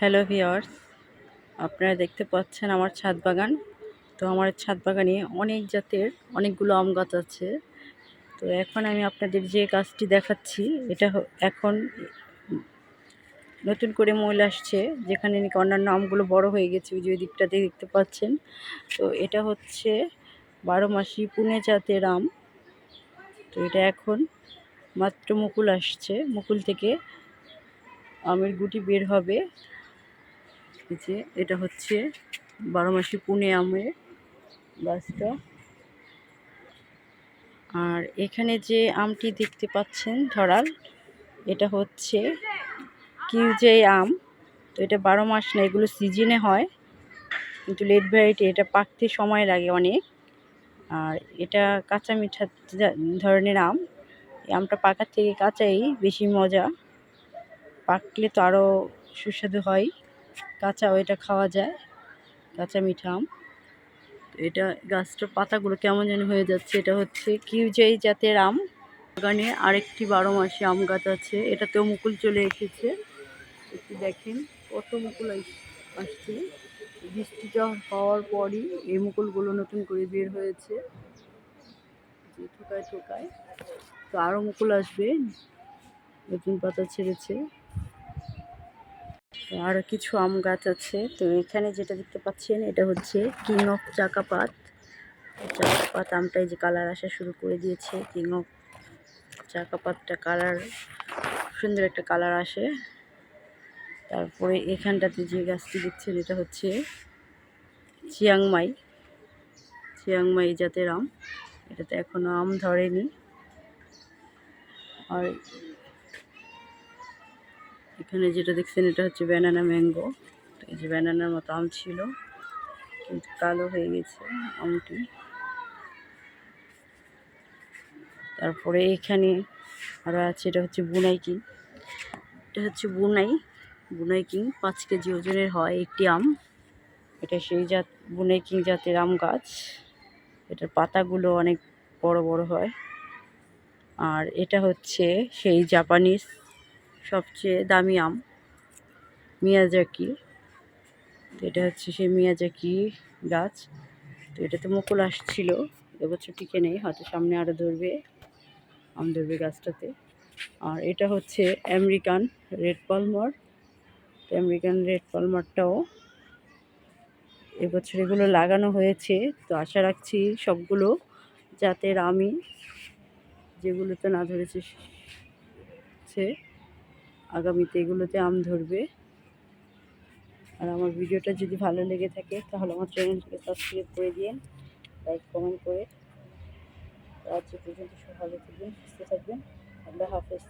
Hello viewers আপনারা দেখতে পাচ্ছেন আমার ছাদ বাগান। তো আমার ছাদ বাগানে অনেক জাতের অনেকগুলো আম গাছ আছে। তো এখন আমি আপনাদের যে গাছটি দেখাচ্ছি, এটা এখন নতুন করে মূল আসছে, যেখানে নাকি অন্যান্য আমগুলো বড় হয়ে গেছে, ওই যে দিকটাতে দেখতে পাচ্ছেন। তো এটা হচ্ছে বারো মাসি পুনে জাতের আম। তো এটা এখন মাত্র মুকুল আসছে, মুকুল থেকে আমের গুটি বের হবে। যে এটা হচ্ছে বারো মাসি পুনে আমের গাছটা আর এখানে যে আমটি দেখতে পাচ্ছেন ধরাল, এটা হচ্ছে কিউজে আম। তো এটা বারো মাস না, এগুলো সিজনে হয়, কিন্তু লেট ভ্যারাইটি, এটা পাকতে সময় লাগে অনেক। আর এটা কাঁচা মিঠা ধরনের আম। এই আমটা পাকার থেকে কাঁচাই বেশি মজা। পাকলে তো আরও সুস্বাদু হয়। কাঁচাও এটা খাওয়া যায়, কাঁচা মিঠা আম। এটা গাছটার পাতাগুলো কেমন যেন হয়ে যাচ্ছে, এটা হচ্ছে কিউজাই জাতের আম। বাগানে আরেকটি বারো মাসে আম গাছ আছে, এটাতেও মুকুল চলে এসেছে। একটু দেখেন কত মুকুল আসছে। বৃষ্টিটা হওয়ার পরই এই মুকুলগুলো নতুন করে বের হয়েছে। ঠোকায় ঠোকায়, তো আরও মুকুল আসবে, নতুন পাতা ছেড়েছে। আরও কিছু আম গাছ আছে। তো এখানে যেটা দেখতে পাচ্ছেন, এটা হচ্ছে কিং অফ চাকাপাত। চাকাপাত আমটাই যে কালার আসা শুরু করে দিয়েছে। কিং অফ চাকাপাতটা কালার, সুন্দর একটা কালার আসে। তারপরে এখানটাতে যে গাছটি দেখছেন, এটা হচ্ছে চিয়াংমাই। চিয়াংমাই জাতের আম। এটাতে এখনও আম ধরেনি। আর এখানে যেটা দেখছেন, এটা হচ্ছে ব্যানানা ম্যাঙ্গো এই যে ব্যানানার মতো আম ছিল, কিন্তু কালো হয়ে গেছে আমটি। তারপরে এখানে আরও আছে, এটা হচ্ছে বুনাই কিং। এটা হচ্ছে বুনাই বুনাই কিং পাঁচ কেজি ওজনের হয় একটি আম। এটা সেই জাত, বুনাই কিং জাতের আম গাছ। এটার পাতাগুলো অনেক বড় বড় হয়। আর এটা হচ্ছে সেই জাপানিজ সবচেয়ে দামি আম মিয়াজাকি তো এটা হচ্ছে সেই মিয়াজাকি গাছ। তো এটাতে মুকুল আসছিল, এবছর টিকে নেই, হয়তো সামনে আরও ধরবে আম ধরবে গাছটাতে। আর এটা হচ্ছে আমেরিকান রেড পালমার। তো আমেরিকান রেড পালমারটাও এবছর এগুলো লাগানো হয়েছে। তো আশা রাখছি সবগুলো জাতের আমি যেগুলোতে না ধরেছে, সে আগামীতে এগুলোতে আম ধরবে। আর আমার ভিডিওটা যদি ভালো লেগে থাকে, তাহলে আমার চ্যানেলটিকে সাবস্ক্রাইব করে দিন লাইক কমেন্ট করে। আজকে পর্যন্ত সব ভালো থাকবেন, সুস্থ থাকবেন। আল্লাহ হাফেজ।